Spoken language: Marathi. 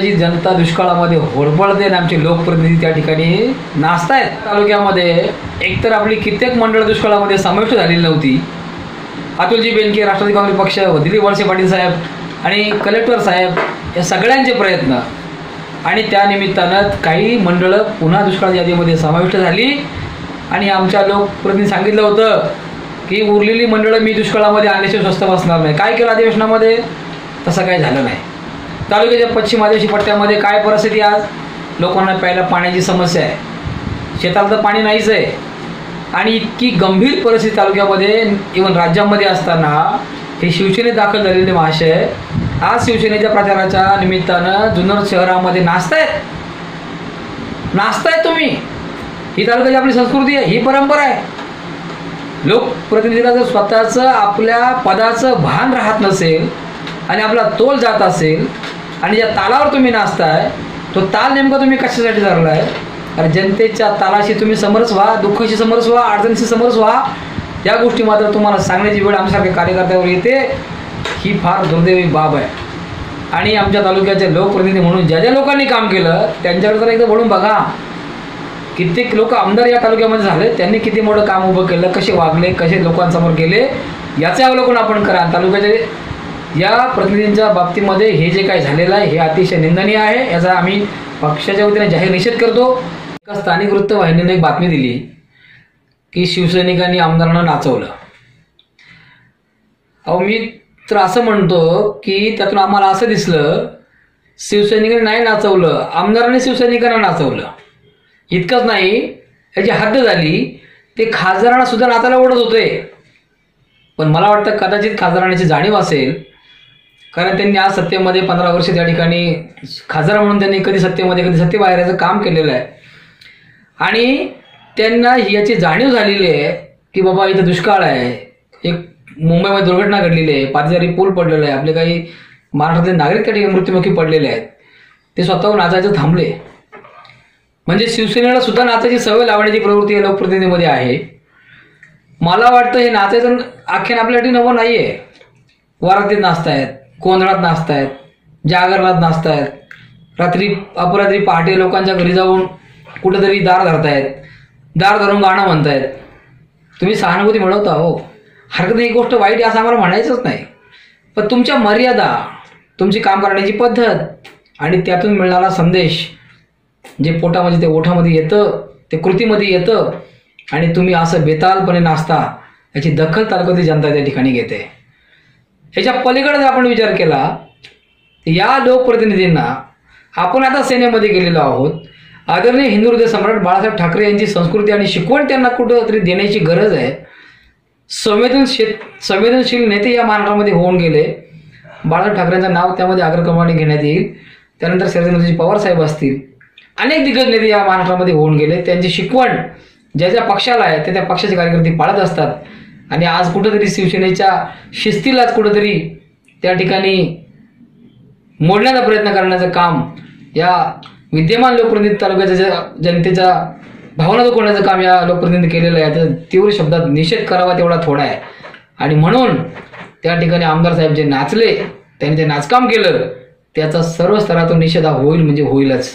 जी जनता दुष्काळामध्ये होडपळते आणि आमचे लोकप्रतिनिधी त्या ठिकाणी नाचतायत. तालुक्यामध्ये एकतर आपली कित्येक मंडळ दुष्काळामध्ये समाविष्ट झालेली नव्हती. अतुलजी बेनके राष्ट्रवादी काँग्रेस पक्ष दिलीप वळसे पाटील साहेब आणि कलेक्टर साहेब या सगळ्यांचे प्रयत्न. आणि त्यानिमित्तानं काही मंडळं पुन्हा दुष्काळ यादीमध्ये समाविष्ट झाली. आणि आमच्या लोकप्रतिनिधी सांगितलं होतं की उरलेली मंडळं मी दुष्काळामध्ये आणल्याशिवाय स्वस्त बसणार नाही. काय केलं अधिवेशनामध्ये? तसं काही झालं नाही. तालुक्याच्या पश्चिम आदिवासी पट्ट्यामध्ये काय परिस्थिती आज? लोकांना प्यायला पाण्याची समस्या आहे. शेताला तर पाणी नाहीच आहे. आणि इतकी गंभीर परिस्थिती तालुक्यामध्ये इवन राज्यामध्ये असताना हे शिवसेनेत दाखल झालेले महाशय आज शिवसेनेच्या प्रचाराच्या निमित्तानं जुन्नर शहरामध्ये नाचतायत. नाचतायत तुम्ही. ही तालुक्याची आपली संस्कृती आहे ही परंपरा आहे. लोकप्रतिनिधीला जर स्वतःचं आपल्या पदाचं भान राहत नसेल आणि आपला तोल जात असेल आणि ज्या तालावर तुम्ही नाचताय तो ताल नेमका तुम्ही कशासाठी धरलाय? कारण जनतेच्या तालाशी तुम्ही समरस व्हा दुःखाशी समरस व्हा अडचणीशी समरस व्हा. या गोष्टी मात्र तुम्हाला सांगण्याची वेळ आमच्यासारख्या कार्यकर्त्यावर येते. ही फार दुर्दैवी बाब आहे. आणि आमच्या तालुक्याचे लोकप्रतिनिधी म्हणून ज्या ज्या लोकांनी काम केलं त्यांच्याकडे तर एकदा वळून बघा. कित्येक लोक आमदार या तालुक्यामध्ये झाले त्यांनी किती मोठं काम उभं केलं कसे वागले कसे लोकांसमोर गेले याचे अवलोकन आपण करा. तालुक्याचे या प्रतिनिधींच्या बाबतीमध्ये हे जे काय झालेलं आहे हे अतिशय निंदनीय आहे. याचा आम्ही पक्षाच्या वतीने जाहीर निषेध करतो. एका स्थानिक वृत्तवाहिनीने एक बातमी दिली की शिवसैनिकांनी आमदारांना नाचवलं. अहो मी तर असं म्हणतो की त्यातून आम्हाला असं दिसलं शिवसैनिकांनी नाही नाचवलं आमदारांनी शिवसैनिकांना नाचवलं. इतकंच नाही याची हद्द झाली ते खासदारांना सुद्धा नाचायला ओढत होते. पण मला वाटतं कदाचित खासदारांची जाणीव असेल कारण त्यांनी आज सत्तेमध्ये पंधरा वर्ष त्या ठिकाणी खासदार म्हणून त्यांनी कधी सत्तेमध्ये कधी सत्तेबाहेर याचं काम केलेलं आहे. आणि त्यांना याची जाणीव झालेली आहे की बाबा इथं दुष्काळ आहे. एक मुंबईमध्ये दुर्घटना घडलेली आहे. पादचारी पूल पडलेला आहे. आपले काही महाराष्ट्रातले नागरिक त्या ठिकाणी मृत्युमुखी पडलेले आहेत. ते स्वतःहून नाचायचं थांबले. म्हणजे शिवसेनेला सुद्धा नाचायची सवय लावण्याची प्रवृत्ती या लोकप्रतिनिधीमध्ये आहे. मला वाटतं हे नाचायचं आख्यान आपल्यासाठी नवं नाही आहे वरातीत नाचतायत. गोंधळात नाचतायत जागरणात नाचतायत रात्री अपरात्री पहाटे लोकांच्या घरी जाऊन कुठंतरी दार धरतायत दार धरून गाणं म्हणतायत. तुम्ही सहानुभूती मिळवता हो. हरकत नाही, ही गोष्ट वाईट आहे असं आम्हाला म्हणायचंच नाही. पण तुमच्या मर्यादा तुमची काम करण्याची पद्धत आणि त्यातून मिळणारा संदेश जे पोटामध्ये ते ओठामध्ये येतं ते कृतीमध्ये येतं आणि तुम्ही असं बेतालपणे नाचता याची दखल तालुक्यातील जनता त्या ठिकाणी घेते. ह्याच्या पलीकडे जर आपण विचार केला तर या लोकप्रतिनिधींना आपण आता सेनेमध्ये गेलेलो आहोत. आदरणीय हिंदू हृदय सम्राट बाळासाहेब ठाकरे यांची संस्कृती आणि शिकवण त्यांना कुठं तरी देण्याची गरज आहे. संवेदनशील संवेदनशील नेते या महाराष्ट्रामध्ये होऊन गेले. बाळासाहेब ठाकरेंचं नाव त्यामध्ये अग्रक्रमाने घेण्यात येईल. त्यानंतर शरदेंद्रजी पवार साहेब असतील. अनेक दिग्गज नेते या महाराष्ट्रामध्ये होऊन गेले. त्यांची शिकवण ज्या ज्या पक्षाला आहे त्या त्या पक्षाचे कार्यकर्ते पाळत असतात. आणि आज कुठंतरी शिवसेनेच्या शिस्तीलाच कुठंतरी त्या ठिकाणी मोडण्याचा प्रयत्न करण्याचं काम या विद्यमान लोकप्रतिनिधी तालुक्याच्या जनतेच्या भावना दुखवण्याचं काम या लोकप्रतिनिधी केलेलं आहे. त्याचा तीव्र शब्दात निषेध करावा तेवढा थोडा आहे. आणि म्हणून त्या ठिकाणी आमदार साहेब जे नाचले त्यांनी जे नाचकाम केलं त्याचा सर्व स्तरातून निषेध हा होईल म्हणजे होईलच.